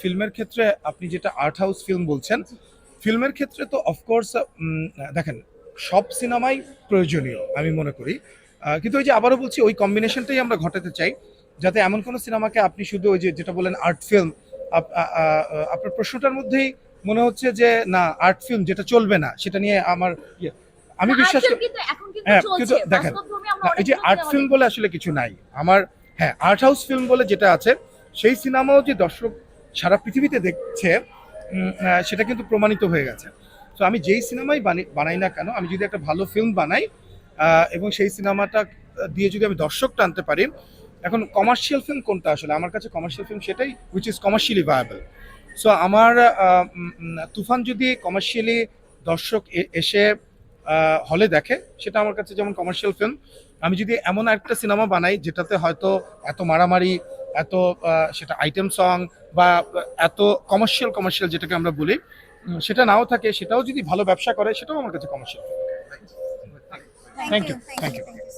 ফিল্মের ক্ষেত্রে আপনি যেটা আর্ট হাউস ফিল্ম বলছেন ফিল্মের ক্ষেত্রে তো অফকোর্স দেখেন সব সিনেমাই প্রয়োজনীয় আমি মনে করি। কিন্তু ওই যে আবারও বলছি ওই কম্বিনেশনটাই আমরা ঘটাতে চাই যাতে এমন কোনো সিনেমাকে আপনি শুধু ওই যে যেটা বলেন আর্ট ফিল্ম আপনার প্রশ্নটার মধ্যেই মনে হচ্ছে যে না আর্ট ফিল্ম যেটা চলবে না সেটা নিয়ে আমার ইয়ে। আমি বিশ্বাস করি কিন্তু হ্যাঁ, কিন্তু দেখেন, এই যে আর্ট ফিল্ম বলে আসলে কিছু নাই। আমার হ্যাঁ আর্ট হাউস ফিল্ম বলে যেটা আছে সেই সিনেমাও যে দর্শক সারা পৃথিবীতে দেখছে সেটা কিন্তু প্রমাণিত হয়ে গেছে। তো আমি যেই সিনেমাই বানি- বানাই না কেন, আমি যদি একটা ভালো ফিল্ম বানাই এবং সেই সিনেমাটা দিয়ে যদি আমি দর্শক টানতে পারি, এখন কমার্শিয়াল ফিল্ম কোনটা আসলে? আমার কাছে কমার্শিয়াল ফিল্ম সেটাই which is commercially viable so আমার তুফান যদি কমার্শিয়ালি দর্শক এসে হলে দেখে, সেটা আমার কাছে যেমন কমার্শিয়াল ফিল্ম আমি যদি এমন একটা সিনেমা বানাই, যেটাতে হয়তো এত মারামারি এত সেটা আইটেম সং বা এত কমার্শিয়াল কমার্শিয়াল যেটাকে আমরা বলি সেটা নাও থাকে সেটাও যদি ভালো ব্যবসা করে সেটাও আমার কাছে commercial thank you thank you.